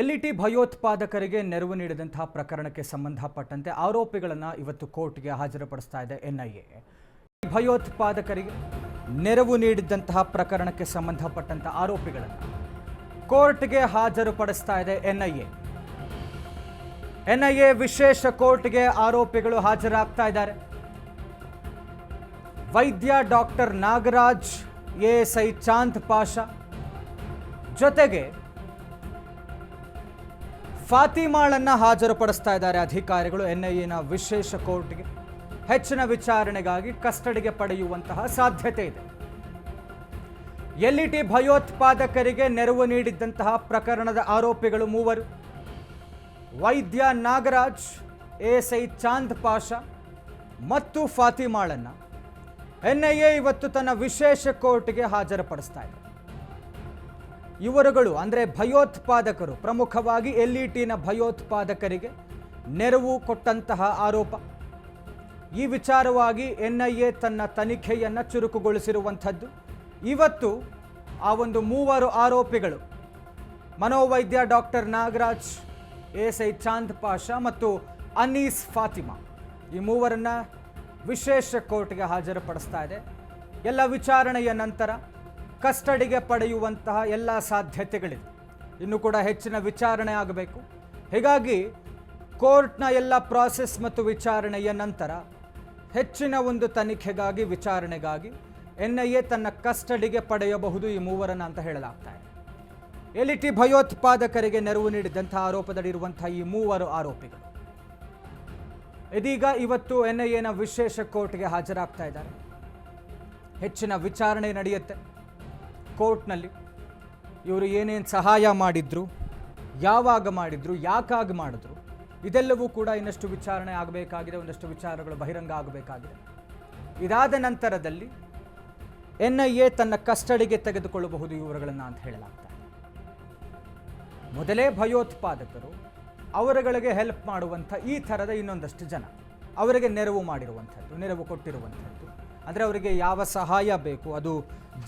L E T ಭಯೋತ್ಪಾದಕರಿಗೆ ನೆರವು ನೀಡಿದಂತಹ ಪ್ರಕರಣಕ್ಕೆ ಸಂಬಂಧಪಟ್ಟಂತೆ ಆರೋಪಿಗಳನ್ನು ಇವತ್ತು ಕೋರ್ಟ್ಗೆ ಹಾಜರುಪಡಿಸ್ತಾ ಇದೆ ಎನ್ಐಎ ಭಯೋತ್ಪಾದಕರಿಗೆ ನೆರವು ನೀಡಿದಂತಹ ಪ್ರಕರಣಕ್ಕೆ ಸಂಬಂಧಪಟ್ಟಂತಹ ಆರೋಪಿಗಳನ್ನು ಕೋರ್ಟ್ಗೆ ಹಾಜರುಪಡಿಸ್ತಾ ಇದೆ ಎನ್ಐಎ ಎನ್ಐಎ ವಿಶೇಷ ಕೋರ್ಟ್ಗೆ ಆರೋಪಿಗಳು ಹಾಜರಾಗ್ತಾ ಇದ್ದಾರೆ. ವೈದ್ಯ ಡಾಕ್ಟರ್ ನಾಗರಾಜ್ ಎಎಸ್ಐ ಚಾಂದ್ ಪಾಷಾ ಜೊತೆಗೆ ಫಾತಿಮಾಳನ್ನ ಹಾಜರುಪಡಿಸ್ತಾ ಇದ್ದಾರೆ ಅಧಿಕಾರಿಗಳು. ಎನ್ಐಎನ ವಿಶೇಷ ಕೋರ್ಟ್ಗೆ ಹೆಚ್ಚಿನ ವಿಚಾರಣೆಗಾಗಿ ಕಸ್ಟಡಿಗೆ ಪಡೆಯುವಂತಹ ಸಾಧ್ಯತೆ ಇದೆ. ಎಲ್ಇಟಿ ಭಯೋತ್ಪಾದಕರಿಗೆ ನೆರವು ನೀಡಿದ್ದಂತಹ ಪ್ರಕರಣದ ಆರೋಪಿಗಳು ಮೂವರು. ವೈದ್ಯ ನಾಗರಾಜ್ ಎಎಸ್ಐ ಚಾಂದ್ ಪಾಷಾ ಮತ್ತು ಫಾತಿಮಾಳನ್ನ ಎನ್ಐಎ ಇವತ್ತು ತನ್ನ ವಿಶೇಷ ಕೋರ್ಟ್ಗೆ ಹಾಜರುಪಡಿಸ್ತಾ ಇದೆ. ಇವರುಗಳು ಅಂದರೆ ಭಯೋತ್ಪಾದಕರು, ಪ್ರಮುಖವಾಗಿ ಎಲ್ ಇ ಟಿನ ಭಯೋತ್ಪಾದಕರಿಗೆ ನೆರವು ಕೊಟ್ಟಂತಹ ಆರೋಪ. ಈ ವಿಚಾರವಾಗಿ ಎನ್ಐಎ ತನ್ನ ತನಿಖೆಯನ್ನು ಚುರುಕುಗೊಳಿಸಿರುವಂಥದ್ದು. ಇವತ್ತು ಆ ಒಂದು ಮೂವರು ಆರೋಪಿಗಳು, ಮನೋವೈದ್ಯ doctor Nagaraj S I Chand Pasha ಮತ್ತು ಅನೀಸ್ ಫಾತಿಮಾ. ಈ ಮೂವರನ್ನ ವಿಶೇಷ ಕೋರ್ಟ್ಗೆ ಹಾಜರುಪಡಿಸ್ತಾ ಇದೆ. ಎಲ್ಲ ವಿಚಾರಣೆಯ ನಂತರ ಕಸ್ಟಡಿಗೆ ಪಡೆಯುವಂತಹ ಎಲ್ಲ ಸಾಧ್ಯತೆಗಳಿವೆ ಇನ್ನು ಕೂಡ ಹೆಚ್ಚಿನ ವಿಚಾರಣೆ ಆಗಬೇಕು. ಹೀಗಾಗಿ ಕೋರ್ಟ್ನ ಎಲ್ಲ ಪ್ರಾಸೆಸ್ ಮತ್ತು ವಿಚಾರಣೆಯ ನಂತರ ಹೆಚ್ಚಿನ ಒಂದು ತನಿಖೆಗಾಗಿ, ವಿಚಾರಣೆಗಾಗಿ ಎನ್ ಐ ಎ ತನ್ನ ಕಸ್ಟಡಿಗೆ ಪಡೆಯಬಹುದು ಈ ಮೂವರನ್ನು ಅಂತ ಹೇಳಲಾಗ್ತಾ ಇದೆ. ಎಲಿಟಿ ಭಯೋತ್ಪಾದಕರಿಗೆ ನೆರವು ನೀಡಿದಂತಹ ಆರೋಪದಲ್ಲಿರುವಂತಹ ಈ ಮೂವರು ಆರೋಪಿಗಳು. ಇದೀಗ ಇವತ್ತು ಎನ್ ಐ ಎನ ವಿಶೇಷ ಕೋರ್ಟ್ಗೆ ಹಾಜರಾಗ್ತಾ ಇದ್ದಾರೆ. ಹೆಚ್ಚಿನ ವಿಚಾರಣೆ ನಡೆಯುತ್ತೆ. ಕೋರ್ಟ್ನಲ್ಲಿ ಇವರು ಏನೇನು ಸಹಾಯ ಮಾಡಿದ್ರು, ಯಾವಾಗ ಮಾಡಿದ್ರು, ಯಾಕಾಗಿ ಮಾಡಿದ್ರು, ಇದೆಲ್ಲವೂ ಕೂಡ ಇನ್ನಷ್ಟು ವಿಚಾರಣೆ ಆಗಬೇಕಾಗಿದೆ, ಒಂದಷ್ಟು ವಿಚಾರಗಳು ಬಹಿರಂಗ ಆಗಬೇಕಾಗಿದೆ. ಇದಾದ ನಂತರದಲ್ಲಿ ಎನ್ ಐ ಎ ತನ್ನ ಕಸ್ಟಡಿಗೆ ತೆಗೆದುಕೊಳ್ಳಬಹುದು ಇವರುಗಳನ್ನು ಅಂತ ಹೇಳಲಾಗ್ತದೆ ಮೊದಲೇ ಭಯೋತ್ಪಾದಕರು ಅವರುಗಳಿಗೆ ಹೆಲ್ಪ್ ಮಾಡುವಂಥ ಈ ಥರದ ಇನ್ನೊಂದಷ್ಟು ಜನ ಅವರಿಗೆ ನೆರವು ಮಾಡಿರುವಂಥದ್ದು, ನೆರವು ಕೊಟ್ಟಿರುವಂಥದ್ದು. ಅಂದರೆ ಅವರಿಗೆ ಯಾವ ಸಹಾಯ ಬೇಕು? ಅದು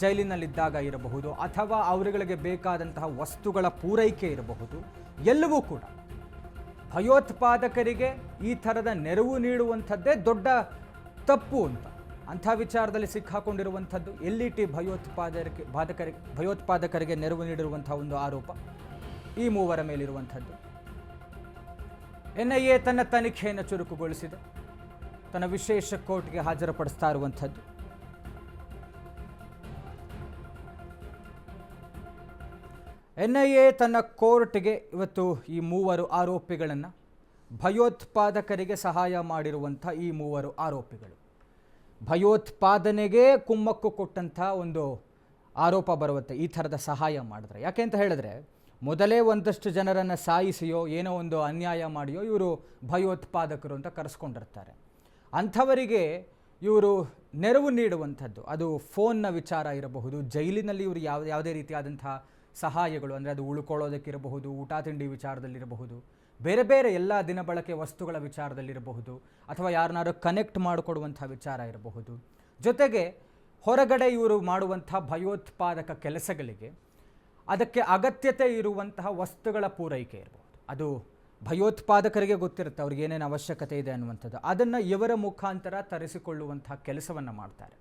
ಜೈಲಿನಲ್ಲಿದ್ದಾಗ ಇರಬಹುದು ಅಥವಾ ಅವರುಗಳಿಗೆ ಬೇಕಾದಂತಹ ವಸ್ತುಗಳ ಪೂರೈಕೆ ಇರಬಹುದು. ಎಲ್ಲವೂ ಕೂಡ. ಭಯೋತ್ಪಾದಕರಿಗೆ ಈ ಥರದ ನೆರವು ನೀಡುವಂಥದ್ದೇ ದೊಡ್ಡ ತಪ್ಪು ಅಂತ. ಅಂಥ ವಿಚಾರದಲ್ಲಿ ಸಿಕ್ಕಾಕೊಂಡಿರುವಂಥದ್ದು ಎಲ್ ಟಿ ಭಯೋತ್ಪಾದಕರಿಗೆ ಬಾಧಕರಿಗೆ ಭಯೋತ್ಪಾದಕರಿಗೆ ನೆರವು ನೀಡಿರುವಂಥ ಒಂದು ಆರೋಪ. ಈ ಮೂವರ ಮೇಲಿರುವಂಥದ್ದು. ಎನ್ ಐ ಎ ತನ್ನ ತನಿಖೆಯನ್ನು ಚುರುಕುಗೊಳಿಸಿದೆ. ತನ್ನ ವಿಶೇಷ ಕೋರ್ಟ್ಗೆ ಹಾಜರುಪಡಿಸ್ತಾ ಇರುವಂಥದ್ದು. ಎನ್ ತನ್ನ ಕೋರ್ಟ್ಗೆ ಇವತ್ತು ಈ ಮೂವರು ಆರೋಪಿಗಳನ್ನು ಭಯೋತ್ಪಾದಕರಿಗೆ ಸಹಾಯ ಮಾಡಿರುವಂಥ ಈ ಮೂವರು ಆರೋಪಿಗಳು. ಭಯೋತ್ಪಾದನೆಗೆ ಕುಮ್ಮಕ್ಕು ಕೊಟ್ಟಂಥ ಒಂದು ಆರೋಪ ಬರುತ್ತೆ ಈ ಥರದ ಸಹಾಯ ಮಾಡಿದ್ರೆ. ಯಾಕೆ ಅಂತ ಹೇಳಿದ್ರೆ, ಮೊದಲೇ ಒಂದಷ್ಟು ಜನರನ್ನು ಸಾಯಿಸಿಯೋ, ಏನೋ ಒಂದು ಅನ್ಯಾಯ ಮಾಡಿಯೋ ಇವರು ಭಯೋತ್ಪಾದಕರು ಅಂತ ಕರೆಸ್ಕೊಂಡಿರ್ತಾರೆ. ಅಂಥವರಿಗೆ ಇವರು ನೆರವು ನೀಡುವಂಥದ್ದು. ಅದು ಫೋನ್ನ ವಿಚಾರ ಇರಬಹುದು, ಜೈಲಿನಲ್ಲಿ ಇವರು ಯಾವ, ಯಾವುದೇ ರೀತಿಯಾದಂಥ ಸಹಾಯಗಳು, ಅಂದರೆ ಅದು ಉಳ್ಕೊಳ್ಳೋದಕ್ಕಿರಬಹುದು, ಊಟ ತಿಂಡಿ ವಿಚಾರದಲ್ಲಿರಬಹುದು, ಬೇರೆ ಬೇರೆ ಎಲ್ಲ ದಿನಬಳಕೆ ವಸ್ತುಗಳ ವಿಚಾರದಲ್ಲಿರಬಹುದು, ಅಥವಾ ಯಾರನ್ನಾರು ಕನೆಕ್ಟ್ ಮಾಡಿಕೊಡುವಂಥ ವಿಚಾರ ಇರಬಹುದು. ಜೊತೆಗೆ ಹೊರಗಡೆ ಇವರು ಮಾಡುವಂಥ ಭಯೋತ್ಪಾದಕ ಕೆಲಸಗಳಿಗೆ ಅದಕ್ಕೆ ಅಗತ್ಯತೆ ಇರುವಂತಹ ವಸ್ತುಗಳ ಪೂರೈಕೆ ಇರಬಹುದು. ಅದು ಭಯೋತ್ಪಾದಕರಿಗೆ ಗೊತ್ತಿರುತ್ತೆ ಅವ್ರಿಗೆ ಏನೇನು ಅವಶ್ಯಕತೆ ಇದೆ ಅನ್ನುವಂಥದ್ದು. ಅದನ್ನು ಇವರ ಮುಖಾಂತರ ತರಿಸಿಕೊಳ್ಳುವಂತಹ ಕೆಲಸವನ್ನು ಮಾಡ್ತಾರೆ.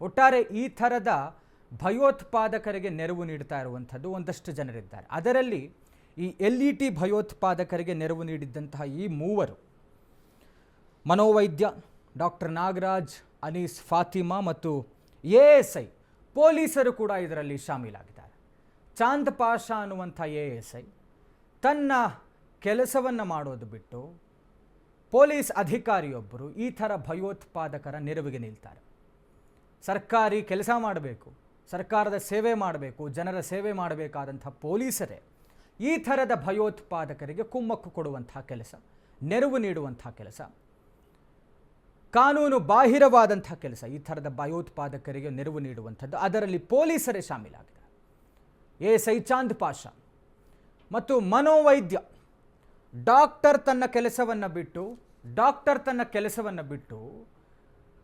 ಒಟ್ಟಾರೆ ಈ ಥರದ ಭಯೋತ್ಪಾದಕರಿಗೆ ನೆರವು ನೀಡ್ತಾ ಇರುವಂಥದ್ದು ಒಂದಷ್ಟು ಜನರಿದ್ದಾರೆ. ಅದರಲ್ಲಿ ಈ ಎಲ್ ಇ ಟಿ ಭಯೋತ್ಪಾದಕರಿಗೆ ನೆರವು ನೀಡಿದ್ದಂತಹ ಈ ಮೂವರು ಮನೋವೈದ್ಯ ಡಾಕ್ಟರ್ ನಾಗರಾಜ್, ಅನೀಸ್ ಫಾತಿಮಾ ಮತ್ತು ಎ ಎಸ್ ಐ ಪೊಲೀಸರು ಕೂಡ ಇದರಲ್ಲಿ ಶಾಮೀಲಾಗಿದ್ದಾರೆ. ಚಾಂದ್ ಪಾಷಾ ಅನ್ನುವಂಥ ಎ ಎಸ್ ಐ ತನ್ನ ಕೆಲಸವನ್ನು ಮಾಡೋದು ಬಿಟ್ಟು ಪೊಲೀಸ್ ಅಧಿಕಾರಿಯೊಬ್ಬರು ಈ ಥರ ಭಯೋತ್ಪಾದಕರ ನೆರವಿಗೆ ನಿಲ್ತಾರೆ. ಸರ್ಕಾರಿ ಕೆಲಸ ಮಾಡಬೇಕು, ಸರ್ಕಾರದ ಸೇವೆ ಮಾಡಬೇಕು, ಜನರ ಸೇವೆ ಮಾಡಬೇಕಾದಂಥ ಪೊಲೀಸರೇ ಈ ಥರದ ಭಯೋತ್ಪಾದಕರಿಗೆ ಕುಮ್ಮಕ್ಕು ಕೊಡುವಂಥ ಕೆಲಸ, ನೆರವು ನೀಡುವಂಥ ಕೆಲಸ, ಕಾನೂನು ಬಾಹಿರವಾದಂಥ ಕೆಲಸ ಈ ಥರದ ಭಯೋತ್ಪಾದಕರಿಗೆ ನೆರವು ನೀಡುವಂಥದ್ದು. ಅದರಲ್ಲಿ ಪೊಲೀಸರೇ ಶಾಮೀಲಾಗಿದ್ದಾರೆ. ಎ ಸೈಚಾಂದ್ ಪಾಷಾ ಮತ್ತು ಮನೋವೈದ್ಯ ಡಾಕ್ಟರ್ ತನ್ನ ಕೆಲಸವನ್ನು ಬಿಟ್ಟು, ಡಾಕ್ಟರ್ ತನ್ನ ಕೆಲಸವನ್ನು ಬಿಟ್ಟು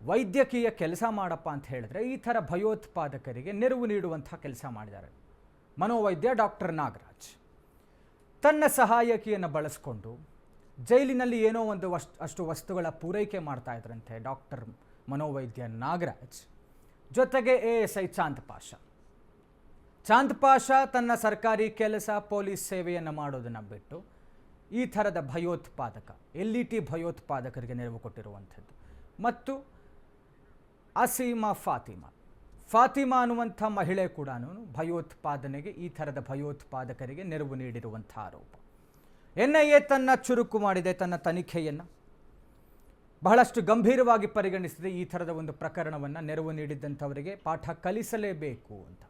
ವೈದ್ಯಕೀಯ ಕೆಲಸ ಮಾಡಪ್ಪ ಅಂತ ಹೇಳಿದ್ರೆ ಈ ಥರ ಭಯೋತ್ಪಾದಕರಿಗೆ ನೆರವು ನೀಡುವಂಥ ಕೆಲಸ ಮಾಡಿದ್ದಾರೆ. ಮನೋವೈದ್ಯ ಡಾಕ್ಟರ್ ನಾಗರಾಜ್. ತನ್ನ ಸಹಾಯಕಿಯನ್ನು ಬಳಸ್ಕೊಂಡು ಜೈಲಿನಲ್ಲಿ ಏನೋ ಒಂದು ಅಷ್ಟು ವಸ್ತುಗಳ ಪೂರೈಕೆ ಮಾಡ್ತಾ ಇದ್ರಂತೆ ಡಾಕ್ಟರ್ ಮನೋವೈದ್ಯ ನಾಗರಾಜ್. ಜೊತೆಗೆ A S I Chand Pasha. Chand Pasha ತನ್ನ ಸರ್ಕಾರಿ ಕೆಲಸ, ಪೊಲೀಸ್ ಸೇವೆಯನ್ನು ಮಾಡೋದನ್ನು ಬಿಟ್ಟು ಈ ಥರದ ಭಯೋತ್ಪಾದಕ, ಎಲ್ ಇ ಟಿ ಭಯೋತ್ಪಾದಕರಿಗೆ ನೆರವು ಕೊಟ್ಟಿರುವಂಥದ್ದು. ಮತ್ತು ಅಸೀಮಾ ಫಾತಿಮಾ ಫಾತಿಮಾ ಅನ್ನುವಂಥ ಮಹಿಳೆ ಕೂಡ ಭಯೋತ್ಪಾದನೆಗೆ, ಈ ಥರದ ಭಯೋತ್ಪಾದಕರಿಗೆ ನೆರವು ನೀಡಿರುವಂಥ ಆರೋಪ. ಎನ್ ಐ ಎ ತನ್ನ ಚುರುಕು ಮಾಡಿದೆ, ತನ್ನ ತನಿಖೆಯನ್ನು. ಬಹಳಷ್ಟು ಗಂಭೀರವಾಗಿ ಪರಿಗಣಿಸಿದೆ, ಈ ಥರದ ಒಂದು ಪ್ರಕರಣವನ್ನು ನೆರವು ನೀಡಿದ್ದಂಥವರಿಗೆ ಪಾಠ ಕಲಿಸಲೇಬೇಕು ಅಂತ.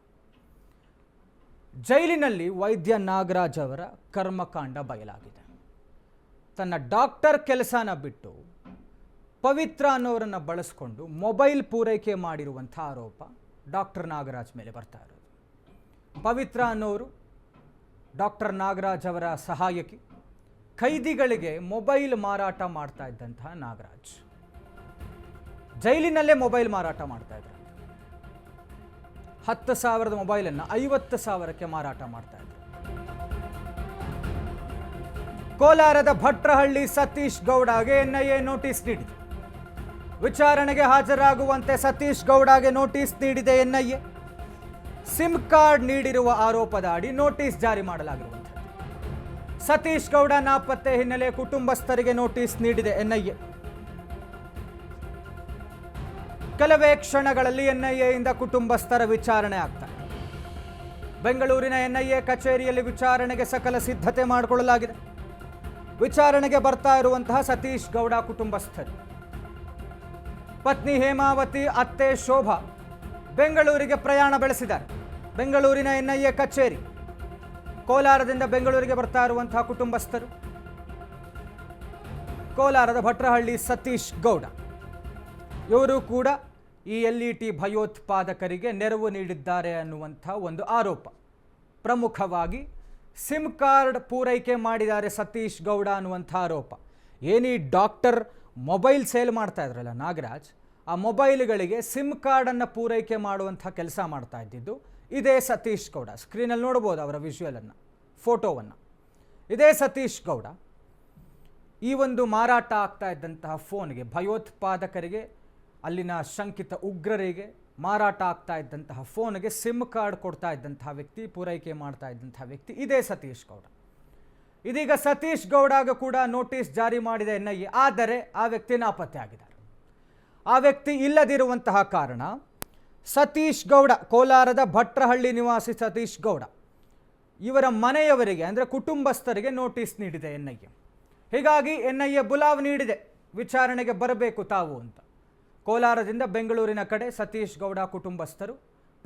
ಜೈಲಿನಲ್ಲಿ ವೈದ್ಯ ನಾಗರಾಜ್ ಅವರ ಕರ್ಮಕಾಂಡ ಬಯಲಾಗಿದೆ. ತನ್ನ ಡಾಕ್ಟರ್ ಕೆಲಸನ ಬಿಟ್ಟು ಪವಿತ್ರ ಅನ್ನೋರನ್ನು ಬಳಸ್ಕೊಂಡು ಮೊಬೈಲ್ ಪೂರೈಕೆ ಮಾಡಿರುವಂಥ ಆರೋಪ ಡಾಕ್ಟರ್ ನಾಗರಾಜ್ ಮೇಲೆ ಬರ್ತಾ ಇರೋದು. ಪವಿತ್ರ ಅನ್ನೋರು ಡಾಕ್ಟರ್ ನಾಗರಾಜ್ ಅವರ ಸಹಾಯಕಿ ಖೈದಿಗಳಿಗೆ ಮೊಬೈಲ್ ಮಾರಾಟ ಮಾಡ್ತಾ ಇದ್ದಂತಹ ನಾಗರಾಜ್. ಜೈಲಿನಲ್ಲೇ ಮೊಬೈಲ್ ಮಾರಾಟ ಮಾಡ್ತಾ ಇದ್ರು ಹತ್ತು ಸಾವಿರದ ಮೊಬೈಲನ್ನು ಐವತ್ತು ಸಾವಿರಕ್ಕೆ ಮಾರಾಟ ಮಾಡ್ತಾ ಇದ್ರು. ಕೋಲಾರದ ಭಟ್ರಹಳ್ಳಿ ಸತೀಶ್ ಗೌಡಗೆ ಎನ್ಐಎ ನೋಟಿಸ್ ನೀಡಿದೆ. ವಿಚಾರಣೆಗೆ ಹಾಜರಾಗುವಂತೆ ಸತೀಶ್ ಗೌಡಗೆ ನೋಟಿಸ್ ನೀಡಿದೆ ಎನ್ಐಎ ಸಿಮ್ ಕಾರ್ಡ್ ನೀಡಿರುವ ಆರೋಪದ ಅಡಿ ನೋಟಿಸ್ ಜಾರಿ ಮಾಡಲಾಗಿರುವಂಥದ್ದು. ಸತೀಶ್ ಗೌಡ ನಾಪತ್ತೆ ಹಿನ್ನೆಲೆ ಕುಟುಂಬಸ್ಥರಿಗೆ ನೋಟಿಸ್ ನೀಡಿದೆ ಎನ್ಐಎ ಕೆಲವೇ ಕ್ಷಣಗಳಲ್ಲಿ ಎನ್ಐಎಯಿಂದ ಕುಟುಂಬಸ್ಥರ ವಿಚಾರಣೆ ಆಗ್ತಾರೆ ಬೆಂಗಳೂರಿನ ಎನ್ಐಎ ಕಚೇರಿಯಲ್ಲಿ ವಿಚಾರಣೆಗೆ ಸಕಲ ಸಿದ್ಧತೆ ಮಾಡಿಕೊಳ್ಳಲಾಗಿದೆ. ವಿಚಾರಣೆಗೆ ಬರ್ತಾ ಇರುವಂತಹ ಸತೀಶ್ ಗೌಡ ಕುಟುಂಬಸ್ಥರು. ಪತ್ನಿ ಹೇಮಾವತಿ, ಅತ್ತೆ ಶೋಭಾ ಬೆಂಗಳೂರಿಗೆ ಪ್ರಯಾಣ ಬೆಳೆಸಿದ್ದಾರೆ. ಬೆಂಗಳೂರಿನ ಎನ್ಐಎ ಕಚೇರಿ. ಕೋಲಾರದಿಂದ ಬೆಂಗಳೂರಿಗೆ ಬರ್ತಾ ಇರುವಂತಹ ಕುಟುಂಬಸ್ಥರು. ಕೋಲಾರದ ಭಟ್ರಹಳ್ಳಿ ಸತೀಶ್ ಗೌಡ. ಇವರು ಕೂಡ ಈ ಎಲ್ ಟಿ ಭಯೋತ್ಪಾದಕರಿಗೆ ನೆರವು ನೀಡಿದ್ದಾರೆ ಅನ್ನುವಂಥ ಒಂದು ಆರೋಪ. ಪ್ರಮುಖವಾಗಿ ಸಿಮ್ ಕಾರ್ಡ್ ಪೂರೈಕೆ ಮಾಡಿದ್ದಾರೆ ಸತೀಶ್ ಗೌಡ ಅನ್ನುವಂಥ ಆರೋಪ. ಏನೀ ಡಾಕ್ಟರ್ ಮೊಬೈಲ್ ಸೇಲ್ ಮಾಡ್ತಾ ಇದ್ರಲ್ಲ ನಾಗರಾಜ್, ಆ ಮೊಬೈಲ್ಗಳಿಗೆ ಸಿಮ್ ಕಾರ್ಡನ್ನು ಪೂರೈಕೆ ಮಾಡುವಂಥ ಕೆಲಸ ಮಾಡ್ತಾ ಇದ್ದಿದ್ದು ಇದೇ ಸತೀಶ್ ಗೌಡ. ಸ್ಕ್ರೀನಲ್ಲಿ ನೋಡ್ಬೋದು ಅವರ ವಿಷುವಲನ್ನು ಫೋಟೋವನ್ನು. ಇದೇ ಸತೀಶ್ ಗೌಡ ಈ ಒಂದು ಮಾರಾಟ ಆಗ್ತಾ ಇದ್ದಂತಹ ಫೋನ್ಗೆ ಭಯೋತ್ಪಾದಕರಿಗೆ, ಅಲ್ಲಿನ ಶಂಕಿತ ಉಗ್ರರಿಗೆ ಮಾರಾಟ ಆಗ್ತಾ ಇದ್ದಂತಹ ಫೋನ್ಗೆ ಸಿಮ್ ಕಾರ್ಡ್ ಕೊಡ್ತಾ ಇದ್ದಂತಹ ವ್ಯಕ್ತಿ, ಪೂರೈಕೆ ಮಾಡ್ತಾ ಇದ್ದಂತಹ ವ್ಯಕ್ತಿ ಇದೇ ಸತೀಶ್ ಗೌಡ. ಇದೀಗ ಸತೀಶ್ ಗೌಡಾಗ ಕೂಡ ನೋಟಿಸ್ ಜಾರಿ ಮಾಡಿದೆ ಎನ್ ಆದರೆ ಆ ವ್ಯಕ್ತಿ ನಾಪತ್ತೆ ಆಗಿದ್ದಾರೆ ಆ ವ್ಯಕ್ತಿ ಇಲ್ಲದಿರುವಂತಹ ಕಾರಣ ಸತೀಶ್ ಗೌಡ, ಕೋಲಾರದ ಭಟ್ರಹಳ್ಳಿ ನಿವಾಸಿ ಸತೀಶ್ ಗೌಡ, ಇವರ ಮನೆಯವರಿಗೆ, ಅಂದರೆ ಕುಟುಂಬಸ್ಥರಿಗೆ ನೋಟಿಸ್ ನೀಡಿದೆ ಎನ್ ಹೀಗಾಗಿ ಎನ್ ಬುಲಾವ್ ನೀಡಿದೆ. ವಿಚಾರಣೆಗೆ ಬರಬೇಕು ತಾವು ಅಂತ. ಕೋಲಾರದಿಂದ ಬೆಂಗಳೂರಿನ ಕಡೆ ಸತೀಶ್ ಗೌಡ ಕುಟುಂಬಸ್ಥರು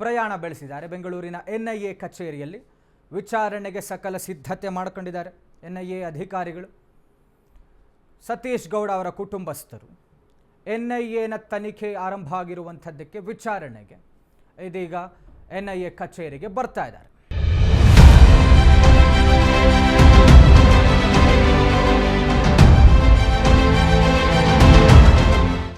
ಪ್ರಯಾಣ ಬೆಳೆಸಿದ್ದಾರೆ. ಬೆಂಗಳೂರಿನ ಎನ್ ಐ ಎ ಕಚೇರಿಯಲ್ಲಿ ವಿಚಾರಣೆಗೆ ಸಕಲ ಸಿದ್ಧತೆ ಮಾಡಿಕೊಂಡಿದ್ದಾರೆ ಎನ್ ಐ ಎ ಅಧಿಕಾರಿಗಳು. ಸತೀಶ್ ಗೌಡ ಅವರ ಕುಟುಂಬಸ್ಥರು ಎನ್ ಐ ಎನ ತನಿಖೆ ಆರಂಭ ಆಗಿರುವಂಥದ್ದಕ್ಕೆ ವಿಚಾರಣೆಗೆ ಇದೀಗ ಎನ್ ಐ ಎ ಕಚೇರಿಗೆ ಬರ್ತಾ ಇದ್ದಾರೆ.